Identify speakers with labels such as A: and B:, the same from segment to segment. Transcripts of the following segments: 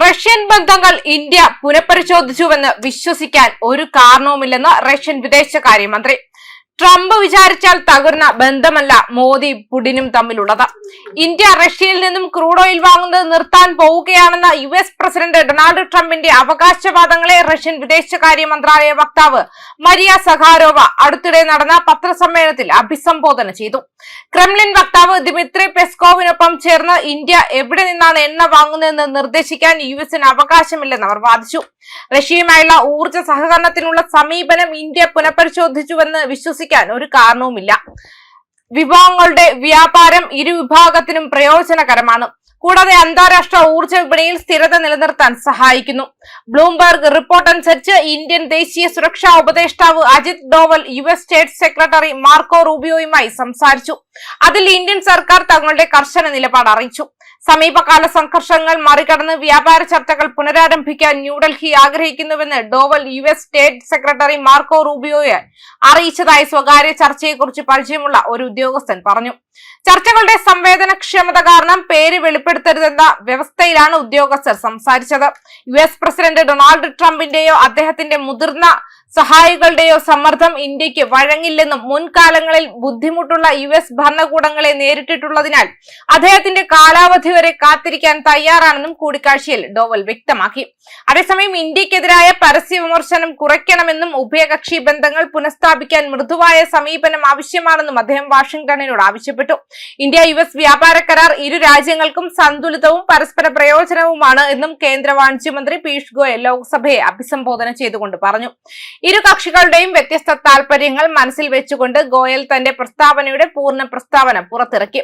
A: Russian ബന്ധങ്ങൾ India പുനഃപരിശോധിച്ചുവെന്ന് വിശ്വസിക്കാൻ ഒരു കാരണവുമില്ലെന്ന് റഷ്യൻ വിദേശകാര്യമന്ത്രി ട്രംപ് വിചാരിച്ചാൽ തകർന്ന ബന്ധമല്ല മോദി പുടിനും തമ്മിലുള്ളത്. ഇന്ത്യ റഷ്യയിൽ നിന്നും ക്രൂഡ് ഓയിൽ വാങ്ങുന്നത് നിർത്താൻ പോവുകയാണെന്ന യു എസ് പ്രസിഡന്റ് ഡൊണാൾഡ് ട്രംപിന്റെ അവകാശവാദങ്ങളെ റഷ്യൻ വിദേശകാര്യ മന്ത്രാലയ വക്താവ് മരിയ സഖാരോവ അടുത്തിടെ നടന്ന പത്രസമ്മേളനത്തിൽ അഭിസംബോധന ചെയ്തു. ക്രെംലിൻ വക്താവ് ദിമിത്രി പെസ്കോവിനൊപ്പം ചേർന്ന് ഇന്ത്യ എവിടെ നിന്നാണ് എണ്ണ വാങ്ങുന്നതെന്ന് നിർദ്ദേശിക്കാൻ യു എസിന് അവകാശമില്ലെന്ന് അവർ വാദിച്ചു. റഷ്യയുമായുള്ള ഊർജ സഹകരണത്തിനുള്ള സമീപനം ഇന്ത്യ പുനഃപരിശോധിച്ചുവെന്ന് വിശ്വസിക്കാൻ ഒരു കാരണവുമില്ല. വിഭവങ്ങളുടെ വ്യാപാരം ഇരു വിഭാഗത്തിനും പ്രയോജനകരമാണ്. കൂടാതെ അന്താരാഷ്ട്ര ഊർജ വിപണിയിൽ സ്ഥിരത നിലനിർത്താൻ സഹായിക്കുന്നു. ബ്ലൂംബർഗ് റിപ്പോർട്ട് അനുസരിച്ച് ഇന്ത്യൻ ദേശീയ സുരക്ഷാ ഉപദേഷ്ടാവ് Ajit Doval U S state secretary Marco റൂബിയോയുമായി സംസാരിച്ചു. അതിൽ ഇന്ത്യൻ സർക്കാർ തങ്ങളുടെ കർശന നിലപാട് അറിയിച്ചു. സമീപകാല സംഘർഷങ്ങൾ മറികടന്ന് വ്യാപാര ചർച്ചകൾ പുനരാരംഭിക്കാൻ ന്യൂഡൽഹി ആഗ്രഹിക്കുന്നുവെന്ന് Doval U S state secretary Marco റൂബിയോയെ അറിയിച്ചതായി സ്വകാര്യ ചർച്ചയെക്കുറിച്ച് പരിചയമുള്ള ഒരു ഉദ്യോഗസ്ഥൻ പറഞ്ഞു. ചർച്ചകളുടെ സംവേദനക്ഷമത കാരണം പേര് വെളിപ്പെടുത്തരുതെന്ന വ്യവസ്ഥയിലാണ് ഉദ്യോഗസ്ഥർ സംസാരിച്ചത്. യു എസ് പ്രസിഡന്റ് ഡൊണാൾഡ് ട്രംപിന്റെയോ അദ്ദേഹത്തിന്റെ മുതിർന്ന സഹായികളുടെയോ സമ്മർദ്ദം ഇന്ത്യയ്ക്ക് വഴങ്ങില്ലെന്നും മുൻകാലങ്ങളിൽ ബുദ്ധിമുട്ടുള്ള യു എസ് ഭരണകൂടങ്ങളെ നേരിട്ടിട്ടുള്ളതിനാൽ അദ്ദേഹത്തിന്റെ കാലാവധി വരെ കാത്തിരിക്കാൻ തയ്യാറാണെന്നും കൂടിക്കാഴ്ചയിൽ ഡോവൽ വ്യക്തമാക്കി. അതേസമയം ഇന്ത്യക്കെതിരായ പരസ്യ വിമർശനം കുറയ്ക്കണമെന്നും ഉഭയകക്ഷി ബന്ധങ്ങൾ പുനഃസ്ഥാപിക്കാൻ മൃദുവായ സമീപനം ആവശ്യമാണെന്നും അദ്ദേഹം വാഷിംഗ്ടണിനോട് ആവശ്യപ്പെട്ടു. ഇന്ത്യ യു എസ് വ്യാപാര കരാർ ഇരു രാജ്യങ്ങൾക്കും സന്തുലിതവും പരസ്പര പ്രയോജനവുമാണ് എന്നും കേന്ദ്ര വാണിജ്യമന്ത്രി പീയൂഷ് ഗോയൽ ലോക്സഭയെ അഭിസംബോധന ചെയ്തുകൊണ്ട് പറഞ്ഞു. ഇരു കക്ഷികളുടെയും വ്യത്യസ്ത താല്പര്യങ്ങൾ മനസ്സിൽ വെച്ചുകൊണ്ട് ഗോയൽ തന്റെ പ്രസ്താവനയുടെ പൂർണ പ്രസ്താവന പുറത്തിറക്കി.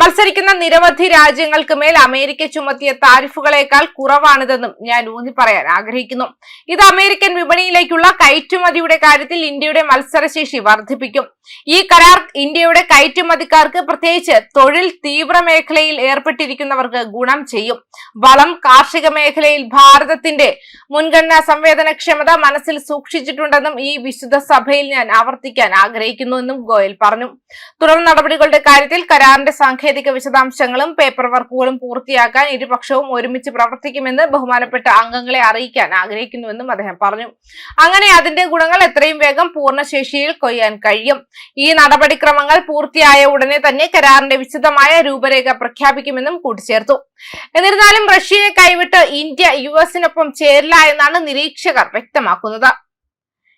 A: മത്സരിക്കുന്ന നിരവധി രാജ്യങ്ങൾക്ക് മേൽ അമേരിക്ക ചുമത്തിയ താരിഫുകളേക്കാൾ കുറവാണിതെന്നും ഞാൻ ഊന്നി പറയാൻ ആഗ്രഹിക്കുന്നു. ഇത് അമേരിക്കൻ വിപണിയിലേക്കുള്ള കയറ്റുമതിയുടെ കാര്യത്തിൽ ഇന്ത്യയുടെ മത്സരശേഷി വർദ്ധിപ്പിക്കും. ഈ കരാർ ഇന്ത്യയുടെ കയറ്റുമതിക്കാർക്ക് പ്രത്യേകിച്ച് തൊഴിൽ തീവ്ര മേഖലയിൽ ഏർപ്പെട്ടിരിക്കുന്നവർക്ക് ഗുണം ചെയ്യും. വളം കാർഷിക മേഖലയിൽ ഭാരതത്തിന്റെ മുൻഗണനാ സംവേദനക്ഷമത മനസ്സിൽ സൂക്ഷിച്ചിട്ടുണ്ടെന്നും ഈ വിശുദ്ധ സഭയിൽ ഞാൻ ആവർത്തിക്കാൻ ആഗ്രഹിക്കുന്നുവെന്നും ഗോയൽ പറഞ്ഞു. തുടർ നടപടികളുടെ കാര്യത്തിൽ കരാറിന്റെ സാങ്കേതിക വിശദാംശങ്ങളും പേപ്പർ വർക്കുകളും പൂർത്തിയാക്കാൻ ഇരുപക്ഷവും ഒരുമിച്ച് പ്രവർത്തിക്കുമെന്ന് ബഹുമാനപ്പെട്ട അംഗങ്ങളെ അറിയിക്കാൻ ആഗ്രഹിക്കുന്നുവെന്നും അദ്ദേഹം പറഞ്ഞു. അങ്ങനെ അതിന്റെ ഗുണങ്ങൾ എത്രയും വേഗം പൂർണശേഷിയിൽ കൊയ്യാൻ കഴിയും. ഈ നടപടിക്രമങ്ങൾ പൂർത്തിയായ ഉടനെ തന്നെ കരാറിന്റെ വിശദമായ രൂപരേഖ പ്രഖ്യാപിക്കുമെന്നും കൂട്ടിച്ചേർത്തു. എന്നിരുന്നാലും റഷ്യയെ കൈവിട്ട് ഇന്ത്യ യു എസിനൊപ്പം ചേരില്ല എന്നാണ് നിരീക്ഷകർ വ്യക്തമാക്കുന്നത്.